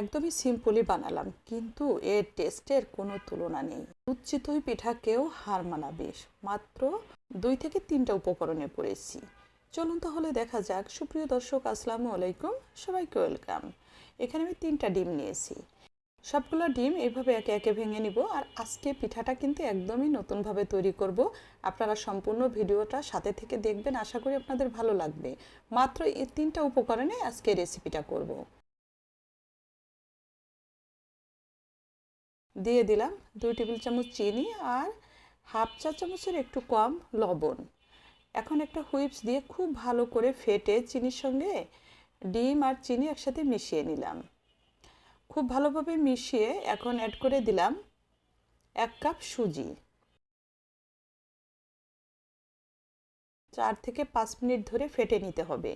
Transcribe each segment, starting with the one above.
একদমই সিম্পলি বানালাম, কিন্তু এর টেস্টের কোনো তুলনা নেই। দুধ চিতই পিঠাকেও হার মানাবে, মাত্র দুই থেকে তিনটা উপকরণে পড়েছি। চলুন তাহলে দেখা যাক। সুপ্রিয় দর্শক, আসসালামু আলাইকুম। সবাইকে ওয়েলকাম। এখানে আমি তিনটা ডিম নিয়েছি। সবগুলো ডিম এইভাবে একে একে ভেঙে নিব, আর আজকে পিঠাটা কিন্তু একদমই নতুনভাবে তৈরি করব। আপনারা সম্পূর্ণ ভিডিওটা সাথে থেকে দেখবেন। আশা করি আপনাদের ভালো লাগবে। মাত্র এই তিনটা উপকরণে আজকে রেসিপিটা করব। দিয়ে দিলাম দুই টেবিল চামচ চিনি আর হাফ চা চামচের একটু কম লবণ। এখন একটা হুইপস দিয়ে খুব ভালো করে ফেটে চিনির সঙ্গে ডিম আর চিনি একসাথে মিশিয়ে নিলাম। খুব ভালোভাবে মিশিয়ে এখন অ্যাড করে দিলাম এক কাপ সুজি। চার থেকে পাঁচ মিনিট ধরে ফেটে নিতে হবে।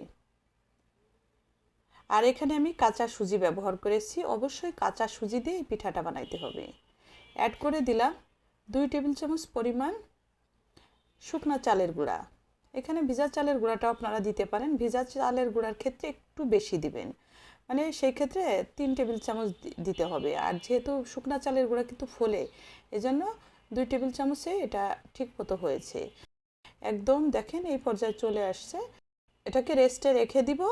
আর এখানে আমি কাঁচা সুজি ব্যবহার করেছি। অবশ্যই কাঁচা সুজি দিয়ে পিঠাটা বানাইতে হবে। অ্যাড করে দিলাম দুই টেবিল চামচ পরিমাণ শুকনা চালের গুঁড়া। এখানে ভিজা চালের গুঁড়াটাও আপনারা দিতে পারেন। ভিজা চালের গুঁড়ার ক্ষেত্রে একটু বেশি দিবেন। মানে সেই ক্ষেত্রে তিন টেবিল চামচ দিতে হবে। আর যেহেতু শুকনা চালের গুঁড়া কিন্তু ফোলে, এজন্য দুই টেবিল চামচে এটা ঠিক মতো হয়েছে। একদম দেখেন এই পর্যায়ে চলে আসছে। এটাকে রেস্টে রেখে দিব।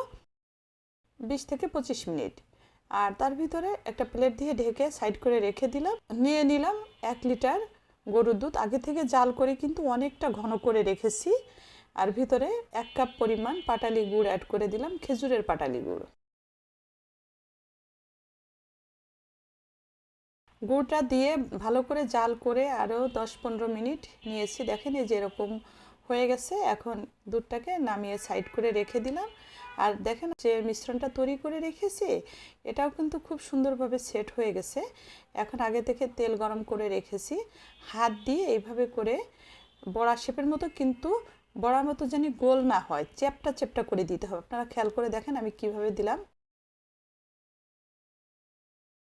বিশ থেকে পঁচিশ মিনিট। আর তার ভিতরে একটা প্লেট দিয়ে ঢেকে সাইড করে রেখে দিলাম। নিয়ে নিলাম এক লিটার গরুর দুধ। আগে থেকে জাল করে কিন্তু অনেকটা ঘন করে রেখেছি। আর ভিতরে এক কাপ পরিমাণ পাটালি গুড় অ্যাড করে দিলাম, খেজুরের পাটালি গুড়। গুড়টা দিয়ে ভালো করে জাল করে আরও দশ পনেরো মিনিট নিয়েছি। দেখেন এই যেরকম হয়ে গেছে, এখন দুধটাকে নামিয়ে সাইড করে রেখে দিলাম। আর দেখেন যে মিশ্রণটা তৈরি করে রেখেছি, এটাও কিন্তু খুব সুন্দরভাবে সেট হয়ে গেছে। এখন আগে থেকে তেল গরম করে রেখেছি। হাত দিয়ে এইভাবে করে বড়া শেপের মতো কিন্তু বড়ার মতো যেন গোল না হয় চেপটা চেপটা করে দিতে হবে। আপনারা খেয়াল করে দেখেন আমি কীভাবে দিলাম।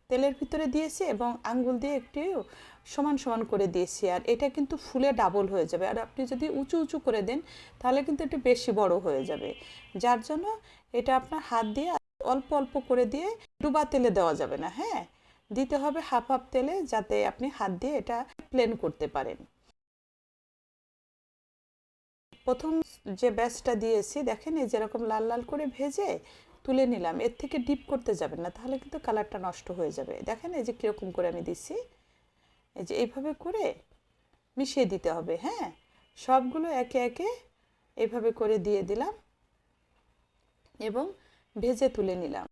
তেলের ভিতরে দিয়েছি এবং আঙ্গুল দিয়ে একটু সমান সমান করে দিয়েছি। আর এটা কিন্তু ফুলে ডাবল হয়ে যাবে। আর আপনি যদি উঁচু উঁচু করে দেন, তাহলে কিন্তু একটু বেশি বড় হয়ে যাবে। যার জন্য এটা আপনার হাত দিয়ে অল্প অল্প করে দিয়ে ডুবা তেলে দেওয়া যাবে না হ্যাঁ? দিতে হবে হাফ হাফ তেলে যাতে আপনি হাত দিয়ে এটা প্লেন করতে পারেন। প্রথম যে ব্যাচটা দিয়েছি, দেখেন এই যেরকম লাল লাল করে ভেজে তুলে নিলাম, এর থেকে ডিপ করতে যাবেন না, তাহলে কিন্তু কালারটা নষ্ট হয়ে যাবে। দেখেন এই যে কীরকম করে আমি দিচ্ছি। এই যে এইভাবে করে মিশিয়ে দিতে হবে হ্যাঁ? সবগুলো একে একে এইভাবে করে দিয়ে দিলাম এবং ভেজে তুলে নিলাম।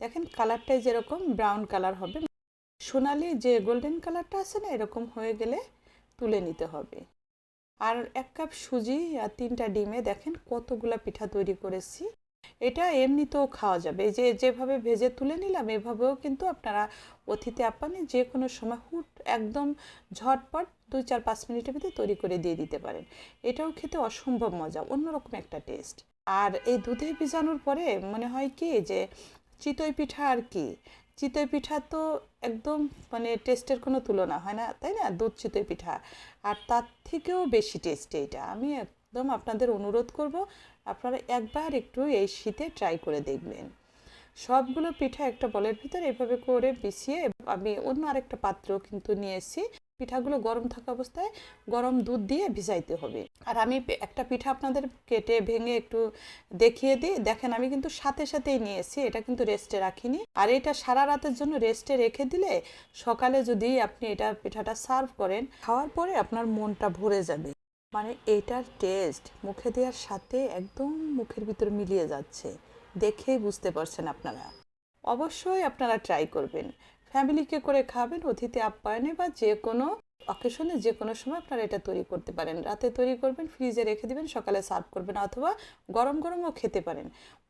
দেখেন কালারটাই যেরকম ব্রাউন কালার হবে, সোনালি যে গোল্ডেন কালারটা আছে না, এরকম হয়ে গেলে তুলে নিতে হবে। আর এক কাপ সুজি আর তিনটা ডিমে দেখেন কতগুলা পিঠা তৈরি করেছি। এটা এমনিতেও খাওয়া যাবে। যে যেভাবে ভেজে তুলে নিলাম, এভাবেও কিন্তু আপনারা অতিথি আপ্যানে যে কোনো সময় হুট একদম ঝটপট দুই চার পাঁচ মিনিটের ভিতরে তৈরি করে দিয়ে দিতে পারেন। এটাও খেতে অসম্ভব মজা, অন্যরকম একটা টেস্ট। আর এই দুধে ভিজানোর পরে মনে হয় কি যে চিতই পিঠা আর কি চিতই পিঠা তো একদম মানে টেস্টের কোনো তুলনা হয় না, তাই না? দুধ চিতই পিঠা। আর তার থেকেও বেশি টেস্ট এইটা। আমি একদম আপনাদের অনুরোধ করব, আপনারা একবার একটু এই শীতে ট্রাই করে দেখবেন। সবগুলো পিঠা একটা বলের ভিতরে এভাবে করে পিছিয়ে আমি অন্য আরেকটা পাত্র কিন্তু নিয়েছি পিঠাগুলো গরম থাকা অবস্থায় গরম দুধ দিয়ে ভিজাইতে হবে। আর আমি একটা পিঠা আপনাদের কেটে ভেঙে একটু দেখিয়ে দিই। দেখেন, আমি কিন্তু সাথে সাথেই নিয়েছি, এটা কিন্তু রেস্টে রাখিনি। আর এটা সারা রাতের জন্য রেস্টে রেখে দিলে সকালে যদি আপনি এটা পিঠাটা সার্ভ করেন, খাওয়ার পরে আপনার মনটা ভরে যাবে। মানে এটার টেস্ট মুখে দেওয়ার সাথে একদম মুখের ভিতর মিলিয়ে যাচ্ছে। দেখেই বুঝতে পারছেন আপনারা। অবশ্যই আপনারা ট্রাই করবেন। ফ্যামিলিকে করে খাবেন, অতিথি আপ্যায়নে বা যে কোনো অকেশনে যে কোনো সময় আপনারা এটা তৈরি করতে পারেন। রাতে তৈরি করবেন ফ্রিজে রেখে দিবেন, সকালে সার্ভ করবেন অথবা গরম গরমও খেতে পারেন।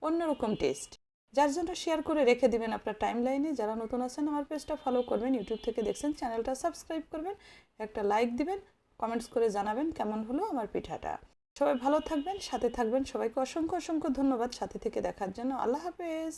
অন্যরকম টেস্ট যার জন্য শেয়ার করে রেখে দিবেন আপনার টাইম লাইনে যারা নতুন আছেন, আমার পেজটা ফলো করবেন ইউটিউব থেকে দেখছেন চ্যানেলটা সাবস্ক্রাইব করবেন, একটা লাইক দিবেন কমেন্টস করে জানাবেন কেমন হলো আমার পিঠাটা। সবাই ভালো থাকবেন, সাথে থাকবেন। সবাইকে অসংখ্য অসংখ্য ধন্যবাদ। সাথে থেকে দেখার জন্য আল্লাহ হাফেজ।